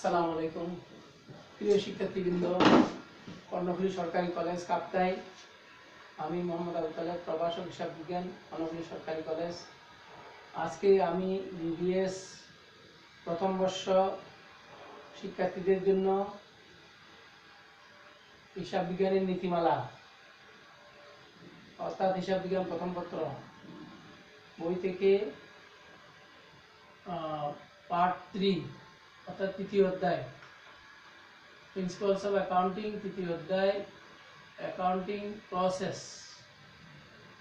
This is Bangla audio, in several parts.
সালামু আলাইকুম প্রিয় শিক্ষার্থীবৃন্দ কর্ণফুলি সরকারি কলেজ কাপ্তাই আমি মোহাম্মদ আবুতালেব প্রভাষক হিসাব বিজ্ঞান কর্ণফুলি সরকারি কলেজ আজকে আমি বিবিএস প্রথম বর্ষ শিক্ষার্থীদের জন্য হিসাব বিজ্ঞানের নীতিমালা অর্থাৎ হিসাব বিজ্ঞান প্রথম পত্র বই থেকে পার্ট থ্রি অর্থাৎ তৃতীয় অধ্যায় প্রিন্সিপালস অফ অ্যাকাউন্টিং তৃতীয় অধ্যায় অ্যাকাউন্টিং প্রসেস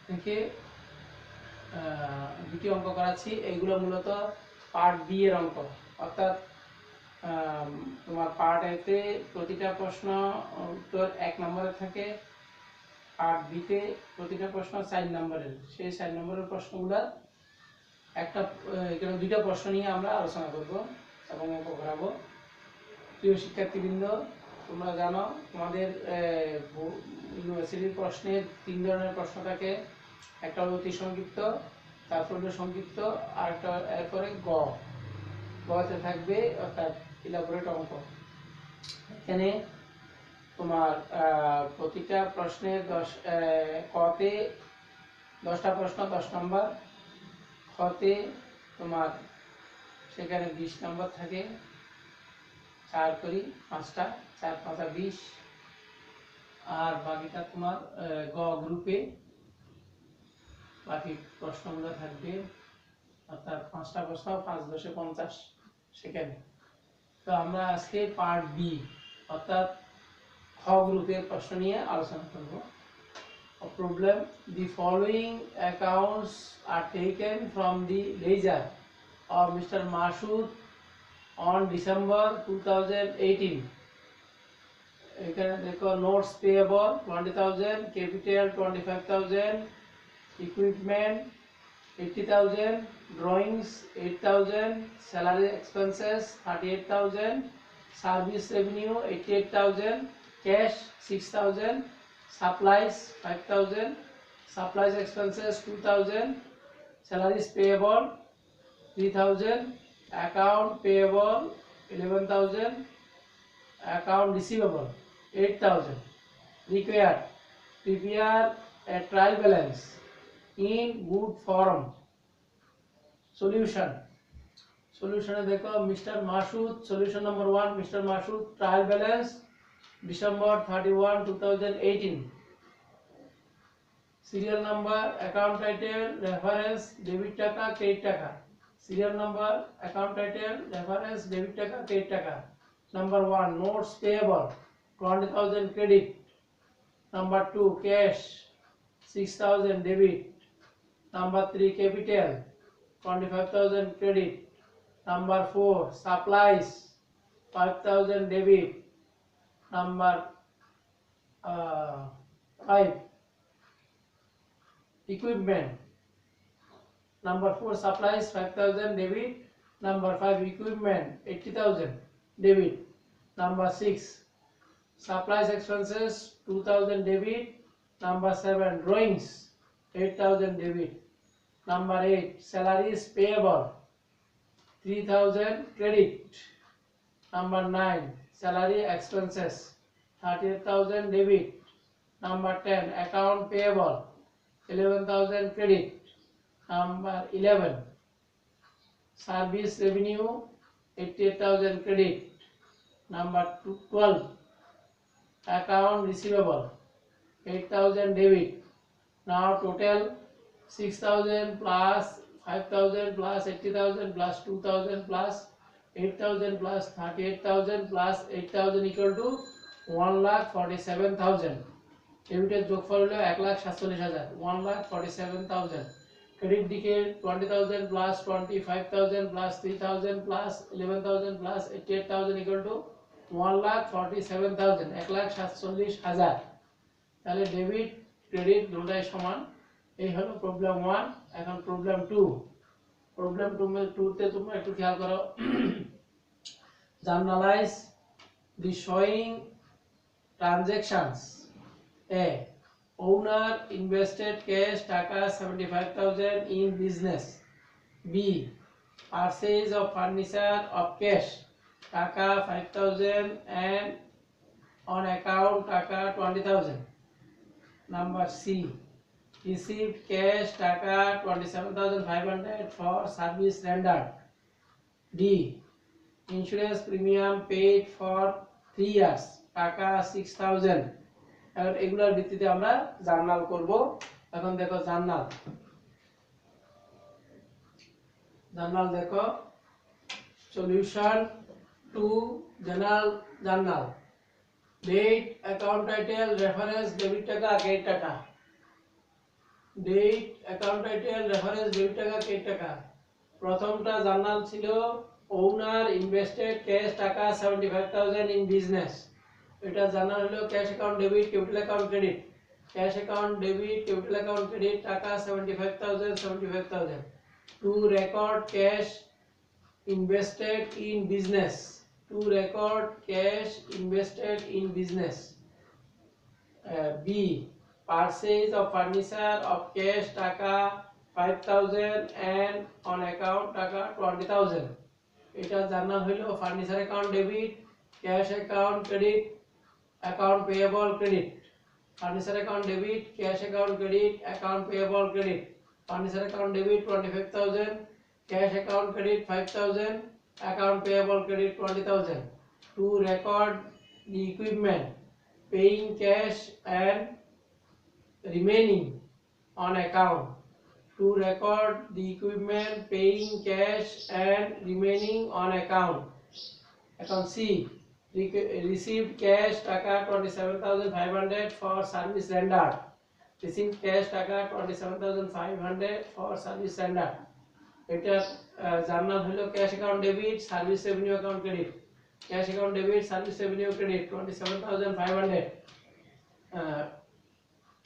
থেকে দুটি অঙ্ক করাচ্ছি এইগুলো মূলত পার্ট বি এর অঙ্ক অর্থাৎ তোমার পার্ট এতে প্রতিটা প্রশ্ন উত্তর এক নম্বরে থাকে পার্ট বিতে প্রতিটা প্রশ্ন চার নম্বরের সেই চার নম্বরের প্রশ্নগুলো একটা এখানে দুইটা প্রশ্ন নিয়ে আমরা আলোচনা করবো এবং অঙ্ক ঘোরাবো প্রিয় শিক্ষার্থীবৃন্দ তোমরা জানো তোমাদের ইউনিভার্সিটির প্রশ্নের তিন ধরনের প্রশ্ন থাকে একটা হলো অতি সংক্ষিপ্ত তারপর হলো সংক্ষিপ্ত আর একটা এরপরে গ গতে থাকবে অর্থাৎ ইলাবোরেট অঙ্ক এখানে তোমার প্রতিটা প্রশ্নের দশ কতে দশটা প্রশ্ন দশ নম্বর খতে তোমার সেখানে বিশ নম্বর থাকে চার করি পাঁচটা চার পাঁচটা বিশ আর বাকিটা তোমার গ গ্রুপে বাকি প্রশ্নগুলো থাকবে অর্থাৎ পাঁচটা প্রশ্ন পাঁচ দশে পঞ্চাশ সেখানে তো আমরা আজকে পার্ট বি অর্থাৎ খ গ্রুপের প্রশ্ন নিয়ে আলোচনা করব problem the following accounts are taken from the ledger of Mr. Masud on December 2018 এখানে দেখো notes payable twenty thousand capital twenty five thousand equipment eighty thousand drawings eight thousand salary expenses thirty eight thousand service revenue eighty eight thousand cash six thousand supplies five thousand supplies expenses two thousand salaries payable 3000 account payable 11000 account receivable 8000 required prepare a trial balance in good form solution solution এ দেখো mister Masud solution number 1 mister Masud trial balance December 31 2018 serial number account title reference debit টাকা credit টাকা serial number account title reference debit টাকা ক্রেডিট টাকা number one notes payable twenty thousand credit number two cash six thousand debit number three capital twenty five thousand credit number four supplies five thousand debit number five equipment Number 4 supplies 5000 debit. Number 5 equipment 80,000 debit. Number 6 supplies expenses 2000 debit. Number 7 drawings 8000 debit. Number 8 salaries payable 3000 credit. Number 9 salary expenses 38000 debit. Number 10 account payable 11000 credit. Number 11. Service revenue 88,000 credit. Number 12. Account receivable 8,000 debit. Now total 6,000 plus 5,000 plus 80,000 plus 2,000 plus 8,000 plus 38,000 plus 8,000 equal to 147000 lakh 47,000. ডেবিটের যোগফল হলো এক লাখ ক্রেডিট দিকে twenty thousand plus twenty five thousand plus three thousand plus eleven thousand plus eighty eight thousand equal to one lakh forty seven thousand এক লাখ সাতচল্লিশ হাজার তাহলে ডেবিট ক্রেডিট দুটাই সমান এই হলো প্রবলেম ওয়ান এখন প্রবলেম টু প্রবলেম টু টুতে তোমরা একটু খেয়াল করো journalise the showing transactions A owner invested cash taka 75000 in business b purchase of furniture of cash taka 5000 and on account taka 20000 number c received cash taka 27500 for service rendered d insurance premium paid for 3 years taka 6000 এখন এগুলোর ভিত্তিতে আমরা জার্নাল করব এখন দেখো জার্নাল জার্নাল দেখো solution two journal journal date account title reference debit taka Kate taka date account title reference debit taka Kate taka প্রথমটা জার্নাল ছিল owner invested cash taka seventy five thousand in business এটা জানা হলো cash account debit capital account credit cash account debit capital account credit taka seventy five thousand seventy five thousand to record cash invested in business to record cash invested in business B purchase of furniture of cash taka five taka and on uh, on taka twenty thousand এটা জানা হইল furniture account debit cash account credit Account payable credit, furniture account debit, cash account credit, account payable credit, furniture account debit 25,000, cash account credit 5,000, account payable credit 20,000. To record the equipment, paying cash and remaining on account. To record the equipment, paying cash and remaining on account. Account C. received cash taka 27500 for service rendered received cash taka 27500 for service rendered এটার জার্নাল হলো cash account debit service revenue account credit cash account debit service revenue credit twenty seven thousand five hundred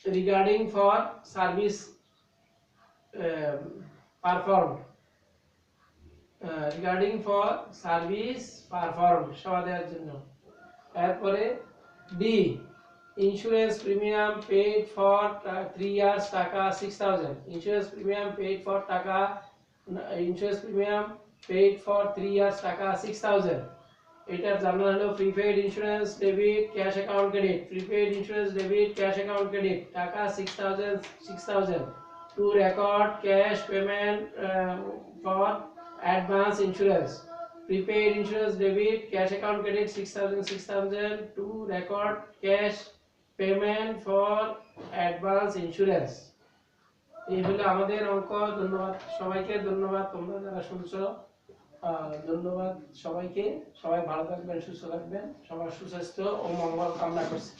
regarding for service perform regarding for service perform সেবা দেওয়ার জন্য এরপরে D insurance premium paid for three years taka six thousand insurance premium paid for taka insurance premium paid for three years taka six thousand এটার জানা হলো prepaid insurance debit cash account credit prepaid insurance debit cash account credit taka six thousand six thousand to record cash payment for advance insurance prepaid insurance debit cash account credit six thousand six thousand to record cash payment for advance insurance এই হলো আমাদের অঙ্ক ধন্যবাদ সবাইকে ধন্যবাদ তোমরা যারা শুনছো ধন্যবাদ সবাইকে সবাই ভালো থাকবেন সুস্থ থাকবেন সবার সুস্বাস্থ্য ও মঙ্গল কামনা করছি